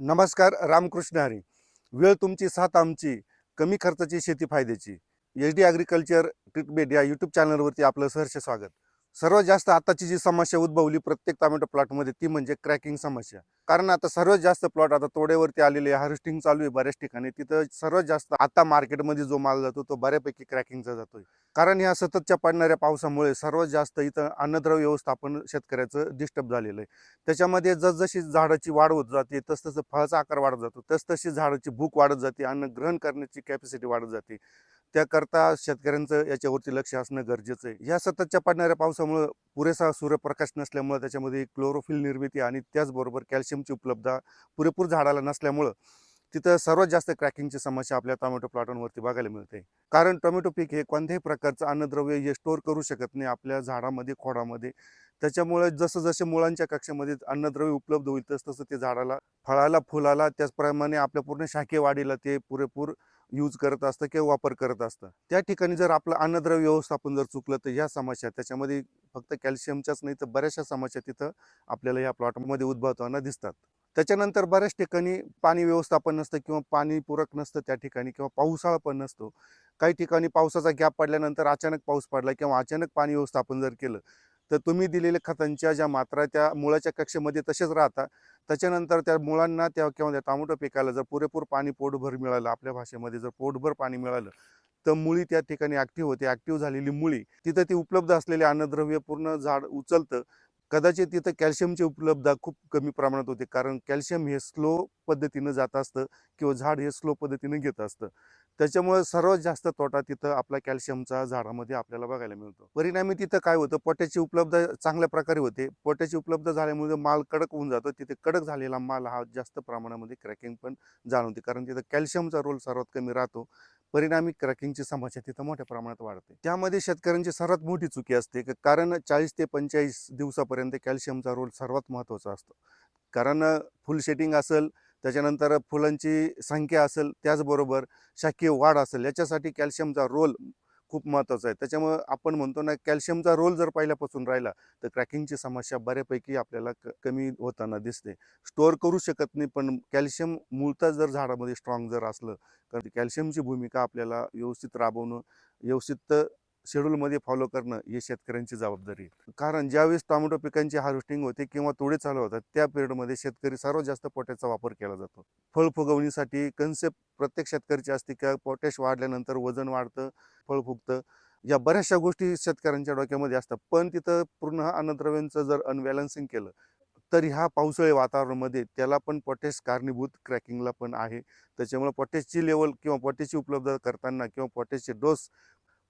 नमस्कार रामकृष्ण हरी. वेळ तुमची साथ आमची कमी खर्चाची शेती फायद्याची. एच डी ॲग्रिकल्चर ट्रीटमेंट या यूट्यूब चॅनलवरती आपलं सहर्ष स्वागत. सर्वात जास्त आताची जी समस्या उद्भवली प्रत्येक टोमॅटो प्लॉटमध्ये ती म्हणजे क्रॅकिंग समस्या. कारण आता सर्वात जास्त प्लॉट आता तोडेवरती आलेले हार्वेस्टिंग चालू आहे बऱ्याच ठिकाणी. तिथं सर्वात जास्त आता मार्केटमध्ये जो माल जातो तो बऱ्यापैकी क्रॅकिंगचा जातोय. कारण ह्या सततच्या पडणाऱ्या पावसामुळे सर्वात जास्त इथं अन्नद्रव्य व्यवस्थापन शेतकऱ्याचं डिस्टर्ब झालेलं आहे. त्याच्यामध्ये जसजशी झाडाची वाढ होत जाते तसतसं फळाचा आकार वाढत जातो तसतशी झाडाची भूक वाढत जाते अन्न ग्रहण करण्याची कॅपॅसिटी वाढत जाते. त्याकरता शेतकऱ्यांचं याच्यावरती लक्ष असणं गरजेचं आहे. ह्या सततच्या पडणाऱ्या पावसामुळं पुरेसा सूर्यप्रकाश नसल्यामुळं त्याच्यामध्ये क्लोरोफिल निर्मिती आणि त्याचबरोबर कॅल्शियमची उपलब्धता पुरेपूर झाडाला नसल्यामुळं तिथं सर्वात जास्त क्रॅकिंगची समस्या आपल्या टोमॅटो प्लॉटांवरती बघायला मिळते. कारण टोमॅटो पीक हे कोणत्याही प्रकारचं अन्नद्रव्य हे स्टोअर करू शकत नाही आपल्या झाडामध्ये खोडामध्ये. त्याच्यामुळे जसं जसे मुळांच्या कक्षामध्ये अन्नद्रव्य उपलब्ध होईल तसं तसं ते झाडाला फळाला फुलाला त्याचप्रमाणे आपल्या पूर्ण शाखे वाढीला ते पुरेपूर यूज करत असतं किंवा वापर करत असतं. त्या ठिकाणी जर आपलं अन्नद्रव्य व्यवस्थापन जर चुकलं तर ह्या समस्या त्याच्यामध्ये फक्त कॅल्शियमच्याच नाही तर बऱ्याचशा समस्या तिथं आपल्याला या प्लॉटमध्ये उद्भवताना दिसतात. त्याच्यानंतर बऱ्याच ठिकाणी पाणी व्यवस्थापन नसतं किंवा पाणी पूरक नसतं त्या ठिकाणी किंवा पावसाळा पण नसतो. काही ठिकाणी पावसाचा गॅप पडल्यानंतर अचानक पाऊस पडला किंवा अचानक पाणी व्यवस्थापन जर केलं तर तुम्ही दिलेल्या खतांच्या ज्या मात्रा त्या मुळाच्या कक्षेमध्ये तसेच राहता. त्याच्यानंतर त्या मुळांना त्या किंवा त्या टोमॅटो पिकाला जर पुरेपूर पाणी पोटभर मिळालं आपल्या भाषेमध्ये जर पोटभर पाणी मिळालं तर मुळी त्या ठिकाणी ॲक्टिव्ह होते. ॲक्टिव्ह झालेली मुळी तिथं ती उपलब्ध असलेले अन्नद्रव्य पूर्ण झाड उचलतं. कदाचित तिथं कॅल्शियमची उपलब्धता खूप कमी प्रमाणात होते कारण कॅल्शियम हे स्लो पद्धतीनं जात असतं किंवा झाड हे स्लो पद्धतीनं घेत असतं. त्याच्यामुळे सर्वात जास्त तोटा तिथं आपला कॅल्शियमचा झाडामध्ये आपल्याला बघायला मिळतो. परिणामी तिथं काय होतं? पोट्याची उपलब्ध चांगल्या प्रकारे होते. पोट्याची उपलब्ध झाल्यामुळे माल कडक होऊन जातो. तिथे कडक झालेला माल हा जास्त प्रमाणामध्ये क्रॅकिंग पण जाणवते. कारण तिथं कॅल्शियमचा रोल सर्वात कमी राहतो. परिणामी क्रॅकिंगची समस्या तिथं मोठ्या प्रमाणात वाढते. त्यामध्ये शेतकऱ्यांची सर्वात मोठी चुकी असते क- कारण चाळीस ते पंचेचाळीस दिवसापर्यंत कॅल्शियमचा रोल सर्वात महत्त्वाचा असतो. कारण फुल शेटिंग असेल त्याच्यानंतर फुलांची संख्या असेल त्याचबरोबर शाकीय वाढ असेल याच्यासाठी कॅल्शियमचा रोल खूप महत्त्वाचा आहे. त्याच्यामुळं आपण म्हणतो ना कॅल्शियमचा रोल जर पहिल्यापासून राहिला तर क्रॅकिंगची समस्या बऱ्यापैकी आपल्याला क कमी होताना दिसते. स्टोअर करू शकत नाही पण कॅल्शियम मूळतः जर झाडामध्ये स्ट्रॉंग जर असलं तर कॅल्शियमची भूमिका आपल्याला व्यवस्थित राबवणं व्यवस्थित शेड्यूलमध्ये फॉलो करणं ही शेतकऱ्यांची जबाबदारी आहे. कारण ज्यावेळेस टोमॅटो पिकांची हार्वेस्टिंग होते किंवा तोडे चालू होतात त्या पिरियडमध्ये शेतकरी सर्वात जास्त पोट्याचा वापर केला जातो. फळ फुगवणीसाठी कन्सेप्ट प्रत्येक शेतकऱ्याची असते की पोटॅश वाढल्यानंतर वजन वाढतं फळ फुगतं. या बऱ्याचशा गोष्टी शेतकऱ्यांच्या डोक्यामध्ये असतात. पण तिथं पूर्ण अन्नद्रव्यांचं जर अनबॅलन्सिंग केलं तर ह्या पावसाळी वातावरणामध्ये त्याला पण पोटॅश कारणीभूत क्रॅकिंगला पण आहे. त्याच्यामुळे पोटॅशची लेवल किंवा पोटॅशची उपलब्ध करताना किंवा पोटॅशचे डोस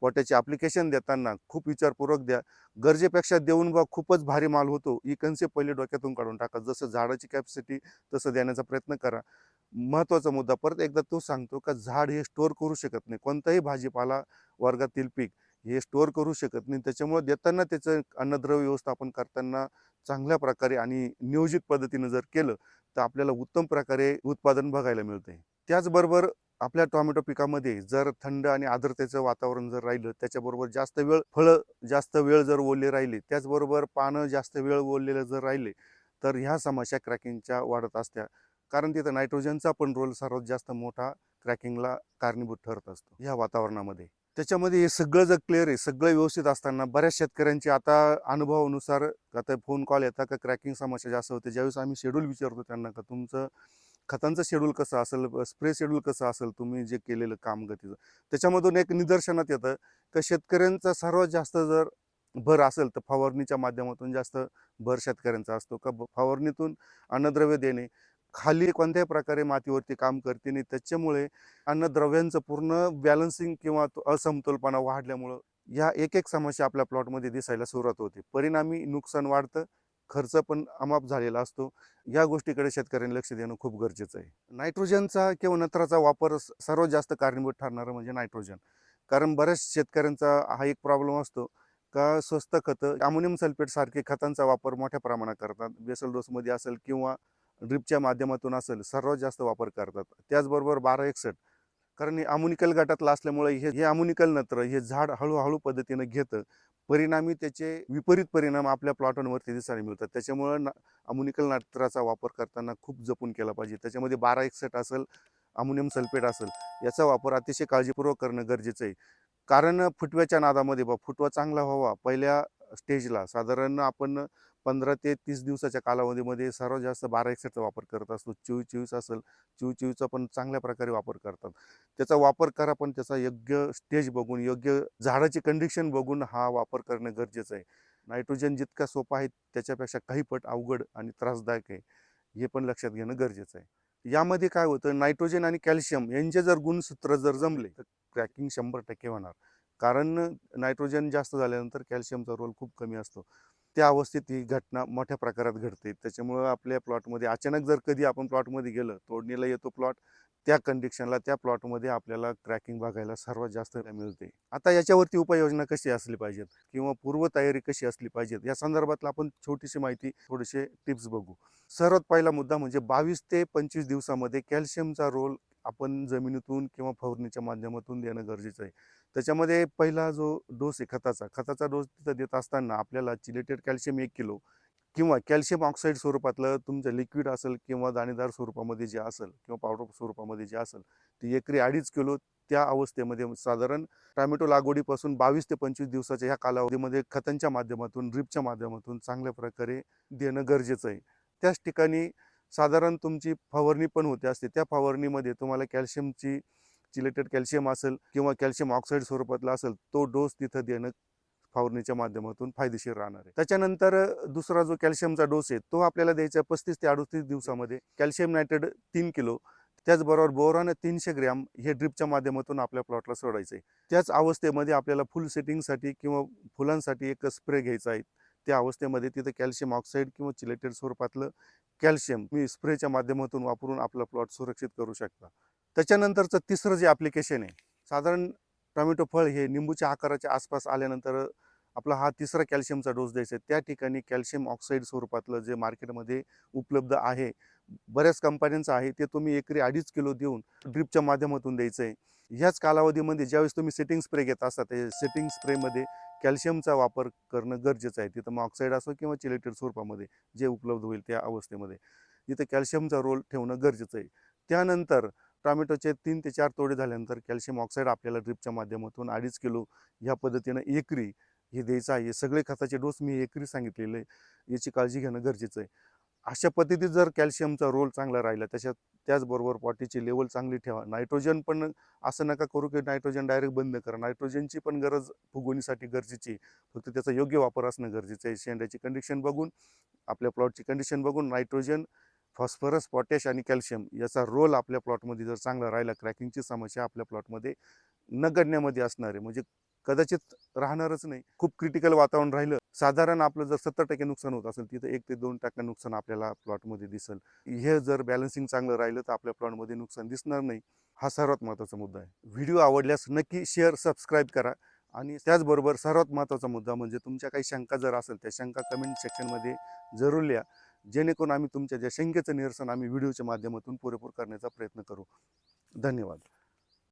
पोटॅचे ॲप्लिकेशन देताना खूप विचारपूर्वक द्या. गरजेपेक्षा देऊन बा खूपच भारी माल होतो. ही कन्सेप्ट पहिले डोक्यातून काढून टाका. जसं झाडाची कॅपॅसिटी तसं देण्याचा प्रयत्न करा. महत्त्वाचा मुद्दा परत एकदा तो सांगतो का झाड हे स्टोअर करू शकत नाही. कोणताही भाजीपाला वर्गातील पीक हे स्टोअर करू शकत नाही. त्याच्यामुळे देताना त्याचं अन्नद्रव्य व्यवस्थापन करताना चांगल्या प्रकारे आणि नियोजित पद्धतीनं जर केलं तर आपल्याला उत्तम प्रकारे उत्पादन बघायला मिळते त्याचबरोबर आपल्या टोमॅटो पिकामध्ये जर थंड आणि आर्द्रतेचं वातावरण जर राहिलं त्याच्याबरोबर जास्त वेळ फळं जास्त वेळ जर ओले राहिले त्याचबरोबर पानं जास्त वेळ ओललेलं जर राहिले तर ह्या समस्या क्रॅकिंगच्या वाढत असत्या. कारण तिथं नायट्रोजनचा पण रोल सर्वात जास्त मोठा क्रॅकिंगला कारणीभूत ठरत असतो ह्या वातावरणामध्ये. त्याच्यामध्ये हे सगळं जर क्लिअर आहे सगळं व्यवस्थित असताना बऱ्याच शेतकऱ्यांची आता अनुभवानुसार आता फोन कॉल येतात का क्रॅकिंग समस्या जास्त होते ज्यावेळेस आम्ही शेड्यूल विचारतो त्यांना का तुमचं खतांचं शेड्यूल कसं असेल स्प्रे शेड्यूल कसं असेल तुम्ही जे केलेलं काम गतीचं त्याच्यामधून एक निदर्शनात येतं का शेतकऱ्यांचा सर्वात जास्त जर भर असेल तर फवारणीच्या माध्यमातून जास्त भर शेतकऱ्यांचा असतो का ब- फवारणीतून अन्नद्रव्य देणे खाली कोणत्याही प्रकारे मातीवरती काम करते नाही त्याच्यामुळे अन्नद्रव्यांचं पूर्ण बॅलन्सिंग किंवा असमतोलपणा वाढल्यामुळं ह्या एक एक समस्या आपल्या प्लॉटमध्ये दिसायला सुरुवात होते. परिणामी नुकसान वाढतं खर्च पण अमाप झालेला असतो. या गोष्टीकडे शेतकऱ्यांनी लक्ष देणं खूप गरजेचं आहे. नायट्रोजनचा किंवा नत्राचा वापर सर्वात जास्त कारणीभूत ठरणारं म्हणजे नायट्रोजन. कारण बऱ्याच शेतकऱ्यांचा हा एक प्रॉब्लेम असतो का स्वस्त खतं अमोनियम सल्फेट सारखे खतांचा वापर मोठ्या प्रमाणात करतात. बेसल डोसमध्ये असेल किंवा ड्रिपच्या माध्यमातून असेल सर्वात जास्त वापर करतात. त्याचबरोबर बारा एकसठ कारण हे गटातलं असल्यामुळे हे हे अमुनिकल नत्र हे झाड हळूहळू पद्धतीनं घेतं. परिणामी त्याचे विपरीत परिणाम आपल्या प्लॉटांवरती दिसायला मिळतात. त्याच्यामुळं ना अमुनिकल नत्राचा वापर करताना खूप जपून केला पाहिजे. त्याच्यामध्ये बारा एकसठ असेल अमोनियम सल्फेट असेल याचा वापर अतिशय काळजीपूर्वक करणं गरजेचं आहे. कारण फुटव्याच्या नादामध्ये बा फुटवा चांगला व्हावा पहिल्या स्टेजला. साधारण आपण पंधरा ते तीस दिवसाच्या कालावधीमध्ये सर्वात जास्त बारा एकसठचा वापर करत असतो. चिव चिवीस असेल चिव चिवीचा पण चांगल्या प्रकारे वापर करतात. त्याचा वापर करा पण त्याचा योग्य स्टेज बघून योग्य झाडाची कंडिशन बघून हा वापर करणं गरजेचं आहे. नायट्रोजन जितका सोपा आहे त्याच्यापेक्षा काही पट अवघड आणि त्रासदायक आहे हे पण लक्षात घेणं गरजेचं आहे. यामध्ये काय होतं नायट्रोजन आणि कॅल्शियम यांचे जर गुणसूत्र जर जमले तर क्रॅकिंग शंभर टक्के होणार. कारण नायट्रोजन जास्त झाल्यानंतर कॅल्शियमचा रोल खूप कमी असतो. त्या अवस्थेत ही घटना मोठ्या प्रकारात घडते. त्याच्यामुळं आपल्या प्लॉटमध्ये अचानक जर कधी आपण प्लॉटमध्ये गेलं तोडणीला येतो प्लॉट त्या कंडिशनला त्या प्लॉटमध्ये आपल्याला क्रॅकिंग बघायला सर्वात जास्त मिळते. आता याच्यावरती उपाययोजना कशी असली पाहिजेत किंवा पूर्वतयारी कशी असली पाहिजेत या संदर्भातला आपण छोटीशी माहिती थोडेसे टिप्स बघू. सर्वात पहिला मुद्दा म्हणजे बावीस ते पंचवीस दिवसामध्ये कॅल्शियमचा रोल आपण जमिनीतून किंवा फवारणीच्या माध्यमातून देणं गरजेचं आहे. त्याच्यामध्ये पहिला जो डोस आहे खताचा खताचा डोस तिथं देत असताना आपल्याला चिलेटेड कॅल्शियम एक किलो किंवा कॅल्शियम ऑक्साईड स्वरूपातलं तुमचं लिक्विड असेल किंवा दाणेदार स्वरूपामध्ये जे असेल किंवा पावडर स्वरूपामध्ये जे असेल ते एकरी अडीच किलो त्या अवस्थेमध्ये साधारण टॅमॅटो लागवडीपासून बावीस ते पंचवीस दिवसाच्या ह्या कालावधीमध्ये खतांच्या माध्यमातून ड्रिपच्या माध्यमातून चांगल्या प्रकारे देणं गरजेचं आहे. त्याच ठिकाणी साधारण तुमची फवारणी पण होते असते. त्या फवारणीमध्ये तुम्हाला कॅल्शियमची चिलेटेड कॅल्शियम असेल किंवा कॅल्शियम ऑक्साईड स्वरूपातला असेल तो डोस तिथं देणं फवारणीच्या माध्यमातून फायदेशीर राहणार आहे. त्याच्यानंतर दुसरा जो कॅल्शियमचा डोस आहे तो आपल्याला द्यायचा पस्तीस ते अडतीस दिवसामध्ये. कॅल्शियम नायट्रेट तीन किलो त्याचबरोबर बोरान तीनशे ग्रॅम हे ड्रिपच्या माध्यमातून आपल्या प्लॉटला सोडायचं आहे. त्याच अवस्थेमध्ये आपल्याला फुल सेटिंगसाठी किंवा फुलांसाठी एक स्प्रे घ्यायचा आहे. त्या अवस्थेमध्ये तिथं कॅल्शियम ऑक्साईड किंवा चिलेटेड स्वरूपातलं कॅल्शियम मी स्प्रेच्या माध्यमातून वापरून आपला प्लॉट सुरक्षित करू शकता. त्याच्यानंतरचं तिसरं जे ॲप्लिकेशन आहे साधारण टोमॅटो फळ हे निंबूच्या आकाराच्या आसपास आल्यानंतर आपला हा तिसरा कॅल्शियमचा डोस द्यायचा आहे. त्या ठिकाणी कॅल्शियम ऑक्साईड स्वरूपातलं जे मार्केटमध्ये उपलब्ध आहे बऱ्याच कंपन्यांचं आहे ते तुम्ही एकरी अडीच किलो देऊन ड्रिपच्या माध्यमातून द्यायचं आहे. ह्याच कालावधीमध्ये ज्यावेळेस तुम्ही सेटिंग स्प्रे घेत असता ते सेटिंग स्प्रेमध्ये कॅल्शियमचा वापर करणं गरजेचं आहे. तिथं मग ऑक्साईड असो किंवा चिलेटेड स्वरूपामध्ये जे उपलब्ध होईल त्या अवस्थेमध्ये. तिथं कॅल्शियमचा रोल ठेवणं गरजेचं आहे. त्यानंतर टोमॅटोचे तीन ते चार तोडे झाल्यानंतर कॅल्शियम ऑक्साईड आपल्याला ड्रिपच्या माध्यमातून अडीच किलो ह्या पद्धतीनं एकरी हे द्यायचं आहे. सगळे खताचे डोस मी एकरी सांगितलेले आहे. याची काळजी घेणं गरजेचं आहे. अशा पद्धतीत जर कॅल्शियमचा रोल चांगला राहिला त्याच्यात त्याचबरोबर पॉटीची लेवल चांगली ठेवा. नायट्रोजन पण असं नका करू की नायट्रोजन डायरेक्ट बंद करा. नायट्रोजनची पण गरज फुगवणीसाठी गरजेची आहे. फक्त त्याचा योग्य वापर असणं गरजेचं आहे. शेंड्याची कंडिशन बघून आपल्या प्लॉटची कंडिशन बघून नायट्रोजन फॉस्फरस पॉटॅश आणि कॅल्शियम याचा रोल आपल्या प्लॉटमध्ये जर चांगला राहिला क्रॅकिंगची समस्या आपल्या प्लॉटमध्ये नगण्यमध्ये असणार आहे. म्हणजे कदाचित राहणारच नाही. खूप क्रिटिकल वातावरण राहिलं. साधारण आपलं जर सत्तर टक्के नुकसान होत असेल तिथं एक ते दोन टक्के नुकसान आपल्याला प्लॉटमध्ये दिसेल. हे जर बॅलन्सिंग चांगलं राहिलं तर आपल्या प्लॉटमध्ये नुकसान दिसणार नाही. हा सर्वात महत्त्वाचा मुद्दा आहे. व्हिडिओ आवडल्यास नक्की शेअर सबस्क्राईब करा. आणि त्याचबरोबर सर्वात महत्त्वाचा मुद्दा म्हणजे तुमच्या काही शंका जर असेल त्या शंका कमेंट सेक्शनमध्ये जरूर लिहा. जेणेकरून आम्ही तुमच्या ज्या शंकेचं निरसन आम्ही व्हिडिओच्या माध्यमातून पुरेपूर करण्याचा प्रयत्न करू. धन्यवाद.